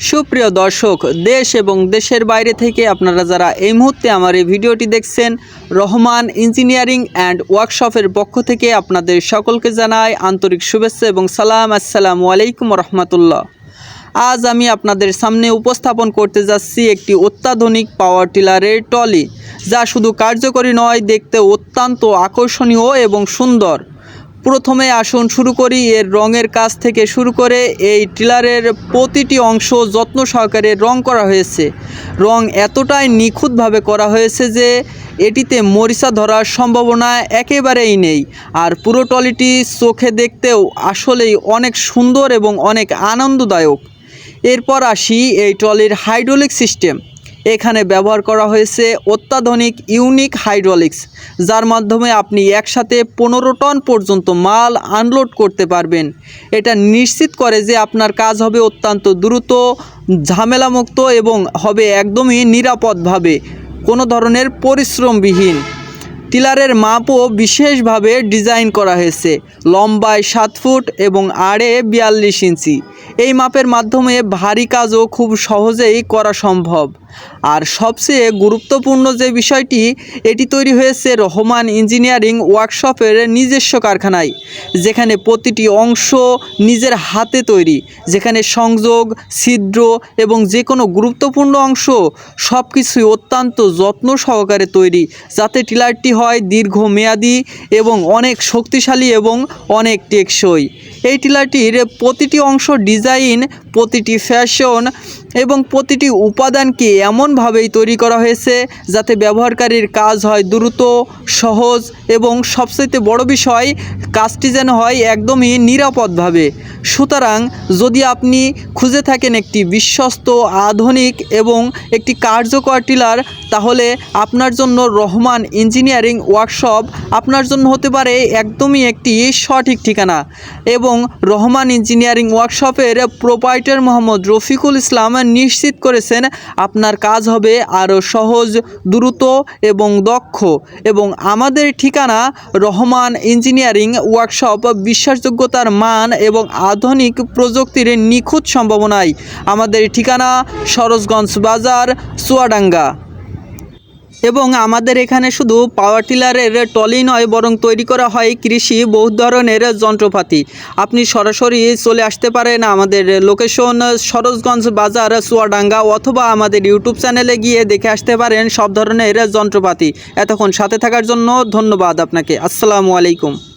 সুপ্রিয় দর্শক, দেশ এবং দেশের বাইরে থেকে আপনারা যারা এই মুহূর্তে আমার এই ভিডিওটি দেখছেন, রহমান ইঞ্জিনিয়ারিং অ্যান্ড ওয়ার্কশপের পক্ষ থেকে আপনাদের সকলকে জানাই আন্তরিক শুভেচ্ছা এবং সালাম। আসসালামু আলাইকুম রহমতুল্লাহ। আজ আমি আপনাদের সামনে উপস্থাপন করতে যাচ্ছি একটি অত্যাধুনিক পাওয়ার টিলারের টলি যা শুধু কার্যকরী নয়, দেখতে অত্যন্ত আকর্ষণীয় এবং সুন্দর। প্রথমে আসুন শুরু করি, এর রঙের কাজ থেকে শুরু করে এই টিলারের প্রতিটি অংশ যত্ন সহকারে রং করা হয়েছে। রং এতটাই নিখুঁতভাবে করা হয়েছে যে এটিতে মরিচা ধরার সম্ভাবনা একেবারেই নেই। আর পুরো টলিটি চোখে দেখতেও আসলেই অনেক সুন্দর এবং অনেক আনন্দদায়ক। এরপর আসি এই ট্রলির হাইড্রোলিক সিস্টেম। এখানে ব্যবহার করা হয়েছে অত্যাধুনিক ইউনিক হাইড্রোলিক্স, যার মাধ্যমে আপনি একসাথে পনেরো টন পর্যন্ত মাল আনলোড করতে পারবেন। এটা নিশ্চিত করে যে আপনার কাজ হবে অত্যন্ত দ্রুত, ঝামেলামুক্ত এবং হবে একদমই নিরাপদভাবে, কোনো ধরনের পরিশ্রমবিহীন। টিলারের মাপও বিশেষভাবে ডিজাইন করা হয়েছে, লম্বায় সাত ফুট এবং আড়ে বিয়াল্লিশ ইঞ্চি। এই মাপের মাধ্যমে ভারী কাজও খুব সহজেই করা সম্ভব। আর সবচেয়ে গুরুত্বপূর্ণ যে বিষয়টি, এটি তৈরি হয়েছে রহমান ইঞ্জিনিয়ারিং ওয়ার্কশপের নিজস্ব কারখানায়, যেখানে প্রতিটি অংশ নিজের হাতে তৈরি, যেখানে সংযোগ, ছিদ্র এবং যে কোনো গুরুত্বপূর্ণ অংশ সব কিছুই অত্যন্ত যত্ন সহকারে তৈরি, যাতে টিলারটি হয় দীর্ঘমেয়াদী এবং অনেক শক্তিশালী এবং অনেক টেকসই। এই টিলাটির প্রতিটি অংশ ডিজাইন প্রতিটি ফ্যাশন এবং প্রতিটি উপাদানকে এমনভাবেই তৈরি করা হয়েছে যাতে ব্যবহারকারীর কাজ হয় দ্রুত, সহজ এবং সবচেয়ে বড় বিষয়, কাজটি যেন হয় একদমই নিরাপদভাবে। সুতরাং যদি আপনি খুঁজে থাকেন একটি বিশ্বস্ত, আধুনিক এবং একটি কার্যকর টিলার, তাহলে আপনার জন্য রহমান ইঞ্জিনিয়ারিং ওয়ার্কশপ আপনার জন্য হতে পারে একদমই একটি সঠিক ঠিকানা। এবং রহমান ইঞ্জিনিয়ারিং ওয়ার্কশপের প্রোপাইটার মোহাম্মদ রফিকুল ইসলাম নিশ্চিত করেছেন, আপনার কাজ হবে আরও সহজ, দ্রুত এবং দক্ষ। এবং আমাদের ঠিকানা রহমান ইঞ্জিনিয়ারিং ওয়ার্কশপ, বিশ্বাসযোগ্যতার মান এবং আধুনিক প্রযুক্তির নিখুঁত সম্ভাবনায়। আমাদের ঠিকানা সরোজগঞ্জ বাজার, চুয়াডাঙ্গা। এবং আমাদের এখানে শুধু পাওয়ার টিলারের টলি নয়, বরং তৈরি করা হয় কৃষি বহু ধরনের যন্ত্রপাতি। আপনি সরাসরি চলে আসতে পারেন আমাদের লোকেশন সরোজগঞ্জ বাজার, চুয়াডাঙ্গা অথবা আমাদের ইউটিউব চ্যানেলে গিয়ে দেখে আসতে পারেন সব ধরনের যন্ত্রপাতি। এতক্ষণ সাথে থাকার জন্য ধন্যবাদ আপনাকে। আসসালামু আলাইকুম।